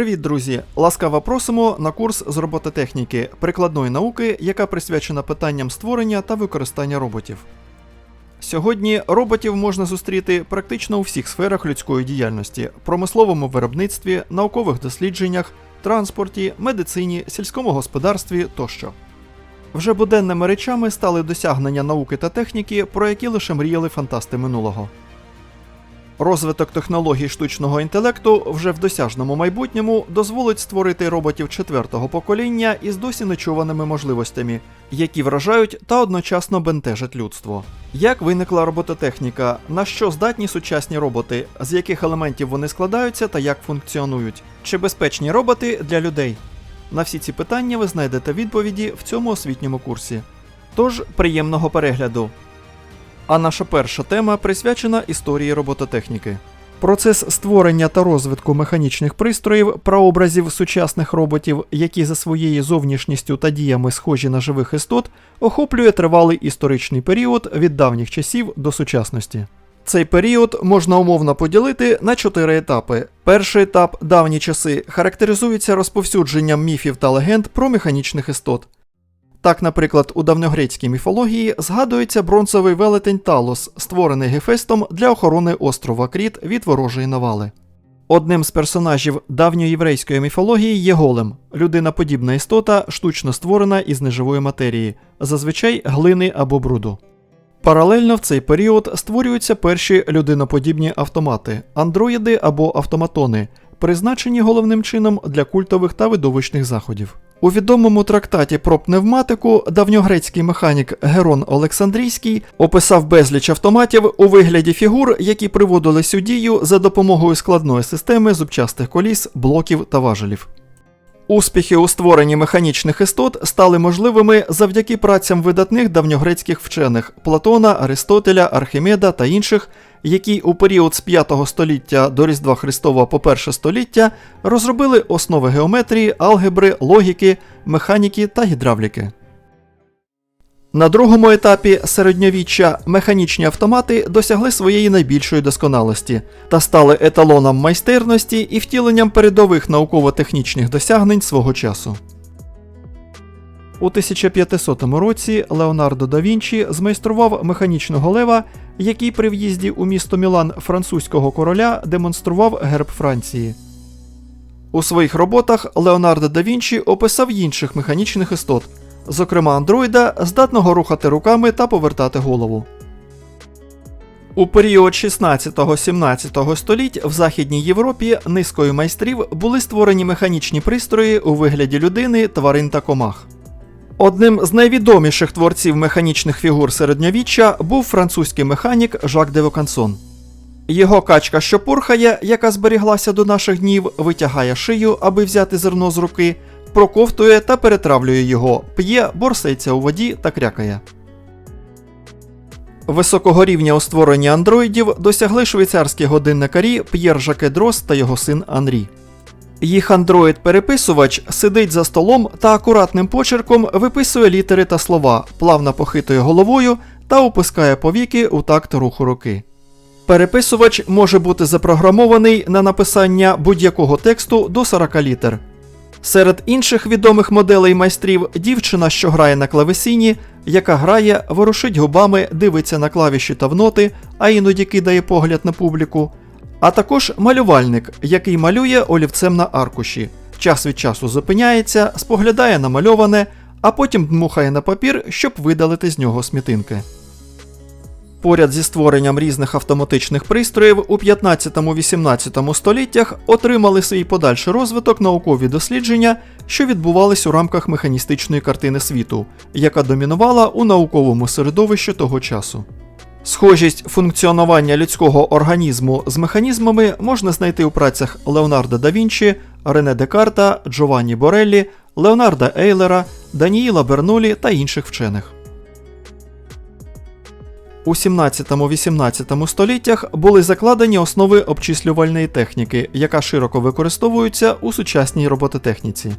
Привіт, друзі! Ласкаво просимо на курс з робототехніки прикладної науки, яка присвячена питанням створення та використання роботів. Сьогодні роботів можна зустріти практично у всіх сферах людської діяльності: промисловому виробництві, наукових дослідженнях, транспорті, медицині, сільському господарстві тощо. Вже буденними речами стали досягнення науки та техніки, про які лише мріяли фантасти минулого. Розвиток технологій штучного інтелекту вже в досяжному майбутньому дозволить створити роботів четвертого покоління із досі нечуваними можливостями, які вражають та одночасно бентежать людство. Як виникла робототехніка, на що здатні сучасні роботи, з яких елементів вони складаються та як функціонують? Чи безпечні роботи для людей? На всі ці питання ви знайдете відповіді в цьому освітньому курсі. Тож приємного перегляду! А наша перша тема присвячена історії робототехніки. Процес створення та розвитку механічних пристроїв, прообразів сучасних роботів, які за своєю зовнішністю та діями схожі на живих істот, охоплює тривалий історичний період від давніх часів до сучасності. Цей період можна умовно поділити на чотири етапи. Перший етап давні часи характеризується розповсюдженням міфів та легенд про механічних істот. Так, наприклад, у давньогрецькій міфології згадується бронзовий велетень Талос, створений Гефестом для охорони острова Кріт від ворожої навали. Одним з персонажів давньоєврейської міфології є голем людиноподібна істота, штучно створена із неживої матерії, зазвичай глини або бруду. Паралельно в цей період створюються перші людиноподібні автомати, андроїди або автоматони, призначені головним чином для культових та видовищних заходів. У відомому трактаті про пневматику давньогрецький механік Герон Олександрійський описав безліч автоматів у вигляді фігур, які приводились у дію за допомогою складної системи зубчастих коліс, блоків та важелів. Успіхи у створенні механічних істот стали можливими завдяки працям видатних давньогрецьких вчених Платона, Аристотеля, Архімеда та інших, які у період з 5 століття до Різдва Христова по 1 століття розробили основи геометрії, алгебри, логіки, механіки та гідравліки. На другому етапі середньовіччя механічні автомати досягли своєї найбільшої досконалості та стали еталоном майстерності і втіленням передових науково-технічних досягнень свого часу. У 1500 році Леонардо да Вінчі змайстрував механічного лева, який при в'їзді у місто Мілан французького короля демонстрував герб Франції. У своїх роботах Леонардо да Вінчі описав інших механічних істот, зокрема андроїда, здатного рухати руками та повертати голову. У період 16-17 століть в Західній Європі низкою майстрів були створені механічні пристрої у вигляді людини, тварин та комах. Одним з найвідоміших творців механічних фігур середньовіччя був французький механік Жак де Вокансон. Його качка, що пурхає, яка зберіглася до наших днів, витягає шию, аби взяти зерно з руки, проковтує та перетравлює його, п'є, борсається у воді та крякає. Високого рівня у створенні андроїдів досягли швейцарські годинникарі П'єр Жаке Дрос та його син Анрі. Їх андроїд-переписувач сидить за столом та акуратним почерком виписує літери та слова, плавно похитує головою та опускає повіки у такт руху руки. Переписувач може бути запрограмований на написання будь-якого тексту до 40 літер. Серед інших відомих моделей майстрів дівчина, що грає на клавесині, яка грає, ворушить губами, дивиться на клавіші та в ноти, а іноді кидає погляд на публіку. А також малювальник, який малює олівцем на аркуші, час від часу зупиняється, споглядає намальоване, а потім дмухає на папір, щоб видалити з нього смітинки. Поряд зі створенням різних автоматичних пристроїв у 15-18 століттях отримали свій подальший розвиток наукові дослідження, що відбувались у рамках механістичної картини світу, яка домінувала у науковому середовищі того часу. Схожість функціонування людського організму з механізмами можна знайти у працях Леонардо да Вінчі, Рене Декарта, Джованні Бореллі, Леонарда Ейлера, Даніїла Бернулі та інших вчених. У 17-18 століттях були закладені основи обчислювальної техніки, яка широко використовується у сучасній робототехніці.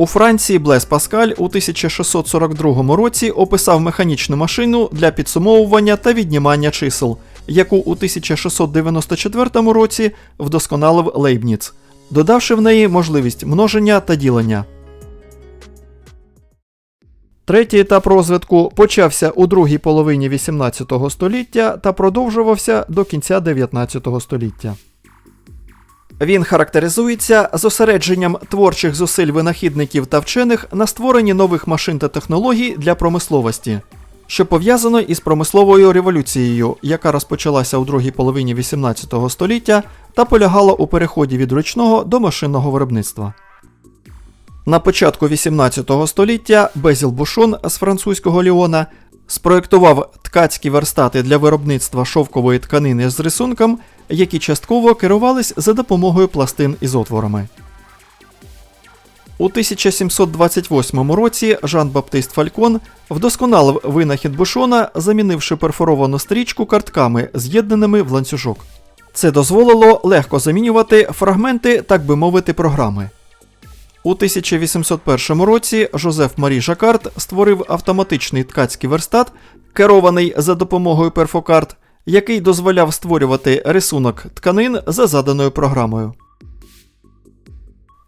У Франції Блес Паскаль у 1642 році описав механічну машину для підсумовування та віднімання чисел, яку у 1694 році вдосконалив Лейбніц. додавши в неї можливість множення та ділення. Третій етап розвитку почався у другій половині 18 століття та продовжувався до кінця 19 століття. Він характеризується зосередженням творчих зусиль винахідників та вчених на створенні нових машин та технологій для промисловості, що пов'язано із промисловою революцією, яка розпочалася у другій половині 18 століття та полягала у переході від ручного до машинного виробництва. На початку 18 століття Безіл Бушон з французького Ліона спроєктував ткацькі верстати для виробництва шовкової тканини з рисунком, які частково керувались за допомогою пластин із отворами. У 1728 році Жан-Баптист Фалькон вдосконалив винахід Бушона, замінивши перфоровану стрічку картками, з'єднаними в ланцюжок. Це дозволило легко замінювати фрагменти, так би мовити, програми. У 1801 році Жозеф Марі Жакард створив автоматичний ткацький верстат, керований за допомогою перфокарт, який дозволяв створювати рисунок тканин за заданою програмою.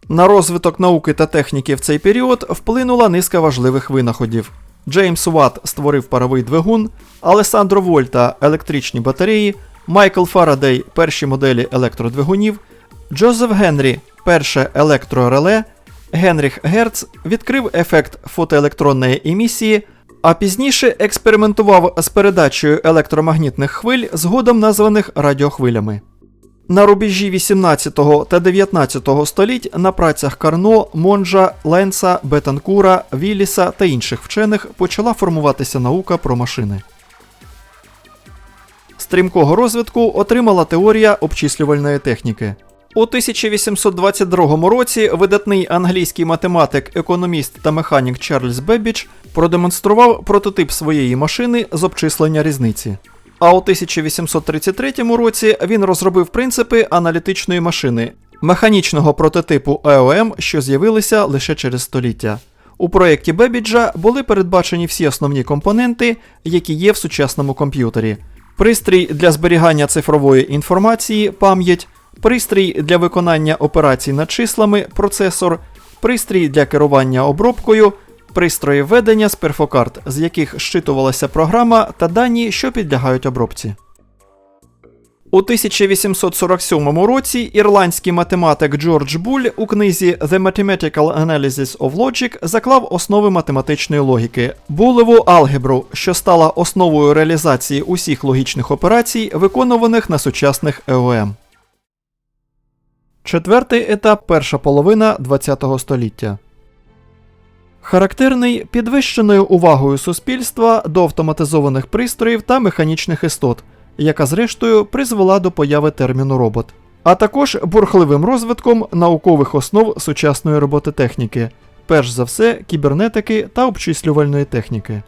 На розвиток науки та техніки в цей період вплинула низка важливих винаходів. Джеймс Ватт створив паровий двигун, Алесандро Вольта електричні батареї, Майкл Фарадей перші моделі електродвигунів, Джозеф Генрі перше електрореле, Генріх Герц відкрив ефект фотоелектронної емісії, а пізніше експериментував з передачею електромагнітних хвиль, згодом названих радіохвилями. На рубежі 18 та 19 століть на працях Карно, Монжа, Ленса, Бетанкура, Вілліса та інших вчених почала формуватися наука про машини. Стрімкого розвитку отримала теорія обчислювальної техніки. У 1822 році видатний англійський математик, економіст та механік Чарльз Беббіч продемонстрував прототип своєї машини з обчислення різниці. А у 1833 році він розробив принципи аналітичної машини, механічного прототипу ЕОМ, що з'явилися лише через століття. У проєкті Бебіджа були передбачені всі основні компоненти, які є в сучасному комп'ютері: пристрій для зберігання цифрової інформації, пам'ять, пристрій для виконання операцій над числами, процесор, пристрій для керування обробкою, пристрої ведення з перфокарт, з яких щитувалася програма та дані, що підлягають обробці. У 1847 році ірландський математик Джордж Буль у книзі The Mathematical Analysis of Logic заклав основи математичної логіки булеву алгебру, що стала основою реалізації усіх логічних операцій, виконуваних на сучасних ЕОМ. Четвертий етап перша половина ХХ століття. Характерний підвищеною увагою суспільства до автоматизованих пристроїв та механічних істот, яка зрештою призвела до появи терміну робот, а також бурхливим розвитком наукових основ сучасної робототехніки, перш за все кібернетики та обчислювальної техніки.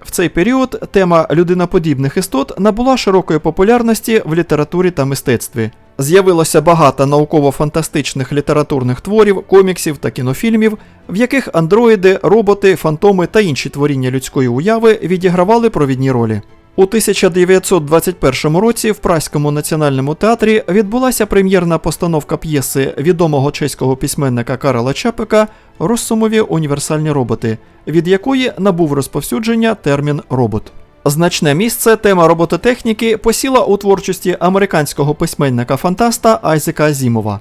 В цей період тема людиноподібних істот набула широкої популярності в літературі та мистецтві. З'явилося багато науково-фантастичних літературних творів, коміксів та кінофільмів, в яких андроїди, роботи, фантоми та інші творіння людської уяви відігравали провідні ролі. У 1921 році в Праському національному театрі відбулася прем'єрна постановка п'єси відомого чеського письменника Карла Чапика Розсумові універсальні роботи, від якої набув розповсюдження термін робот. Значне місце тема робототехніки посіла у творчості американського письменника-фантаста Айзека Азімова.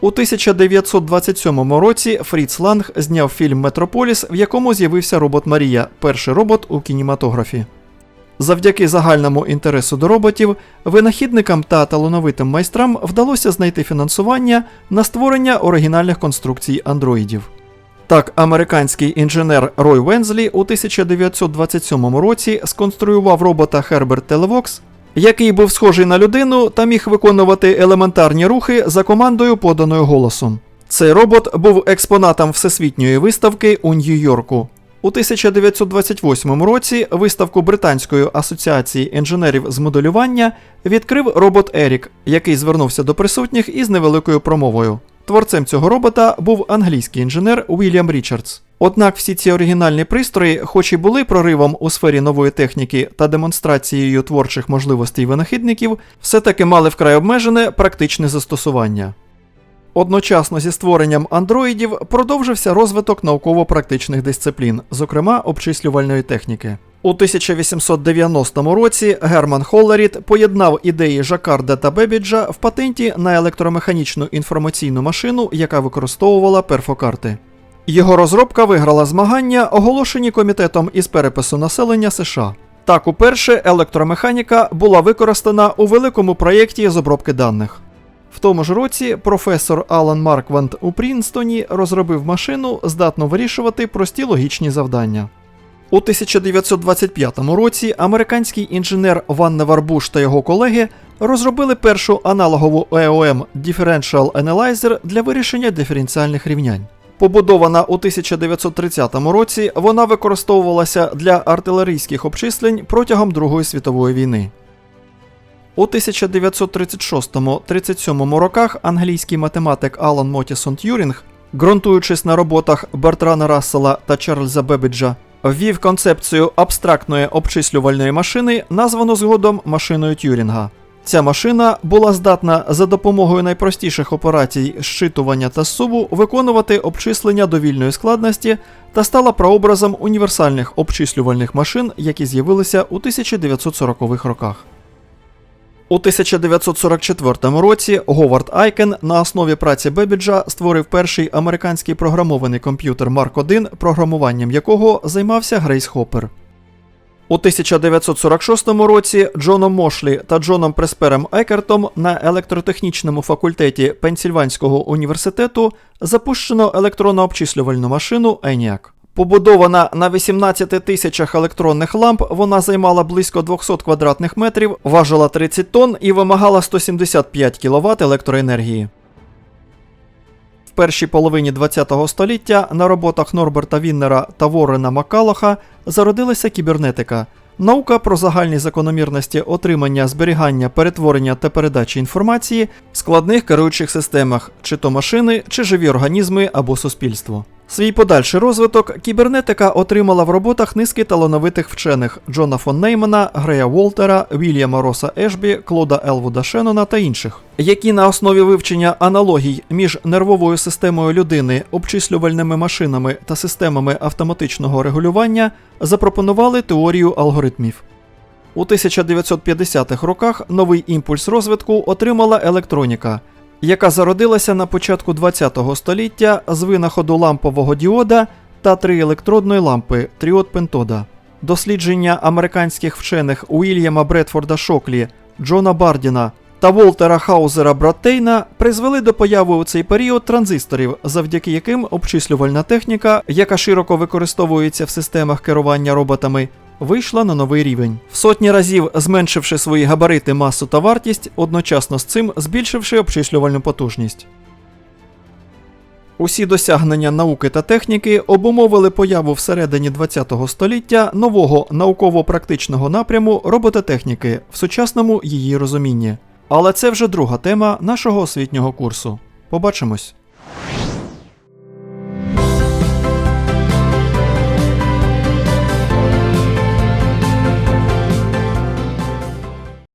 У 1927 році Фріц Ланг зняв фільм Метрополіс, в якому з'явився робот Марія, перший робот у кінематографі. Завдяки загальному інтересу до роботів, винахідникам та талановитим майстрам вдалося знайти фінансування на створення оригінальних конструкцій андроїдів. Так, американський інженер Рой Вензлі у 1927 році сконструював робота Herbert Televox, який був схожий на людину та міг виконувати елементарні рухи за командою, поданою голосом. Цей робот був експонатом всесвітньої виставки у Нью-Йорку. У 1928 році виставку Британської асоціації інженерів з моделювання відкрив робот Ерік, який звернувся до присутніх із невеликою промовою. Творцем цього робота був англійський інженер Уільям Річардс. Однак всі ці оригінальні пристрої, хоч і були проривом у сфері нової техніки та демонстрацією творчих можливостей винахідників, все-таки мали вкрай обмежене практичне застосування. Одночасно зі створенням андроїдів продовжився розвиток науково-практичних дисциплін, зокрема обчислювальної техніки. У 1890 році Герман Холлеріт поєднав ідеї Жакарда та Бебіджа в патенті на електромеханічну інформаційну машину, яка використовувала перфокарти. Його розробка виграла змагання, оголошені комітетом із перепису населення США. Так, уперше електромеханіка була використана у великому проєкті з обробки даних. В тому ж році професор Алан Маркванд у Прінстоні розробив машину, здатну вирішувати прості логічні завдання. У 1925 році американський інженер Ван Неварбуш та його колеги розробили першу аналогову EOM Differential Analyzer для вирішення диференціальних рівнянь. Побудована у 1930 році, вона використовувалася для артилерійських обчислень протягом Другої світової війни. У 1936-37 роках англійський математик Алан Мотісон Т'юрінг, ґрунтуючись на роботах Бертрана Рассела та Чарльза Бебіджа, ввів концепцію абстрактної обчислювальної машини, названу згодом машиною Т'юрінга. Ця машина була здатна за допомогою найпростіших операцій зчитування та субу виконувати обчислення довільної складності та стала прообразом універсальних обчислювальних машин, які з'явилися у 1940-х роках. У 1944 році Говард Айкен на основі праці Бебіджа створив перший американський програмований комп'ютер Марк 1, програмуванням якого займався Грейс Хоппер. У 1946 році Джоном Мошлі та Джоном Преспером Екертом на електротехнічному факультеті Пенсільванського університету запущено електронно-обчислювальну машину ENIAC. Побудована на 18 тисячах електронних ламп, вона займала близько 200 квадратних метрів, важила 30 тонн і вимагала 175 кВт електроенергії. В першій половині ХХ століття на роботах Норберта Віннера та Ворена Маккалоха зародилася кібернетика, наука про загальні закономірності отримання, зберігання, перетворення та передачі інформації в складних керуючих системах, чи то машини, чи живі організми або суспільство. Свій подальший розвиток кібернетика отримала в роботах низки талановитих вчених Джона фон Неймана, Грея Волтера, Вільяма Роса Ешбі, Клода Елвуда Шеннона та інших, які на основі вивчення аналогій між нервовою системою людини, обчислювальними машинами та системами автоматичного регулювання запропонували теорію алгоритмів. У 1950-х роках новий імпульс розвитку отримала електроніка, яка зародилася на початку ХХ століття з винаходу лампового діода та триелектродної лампи тріод Пентода. Дослідження американських вчених Уільяма Бредфорда Шоклі, Джона Бардіна та Волтера Хаузера Браттейна призвели до появи у цей період транзисторів, завдяки яким обчислювальна техніка, яка широко використовується в системах керування роботами, вийшла на новий рівень, в сотні разів зменшивши свої габарити, масу та вартість, одночасно з цим збільшивши обчислювальну потужність. Усі досягнення науки та техніки обумовили появу всередині ХХ століття нового науково-практичного напряму робототехніки в сучасному її розумінні. Але це вже друга тема нашого освітнього курсу. Побачимось!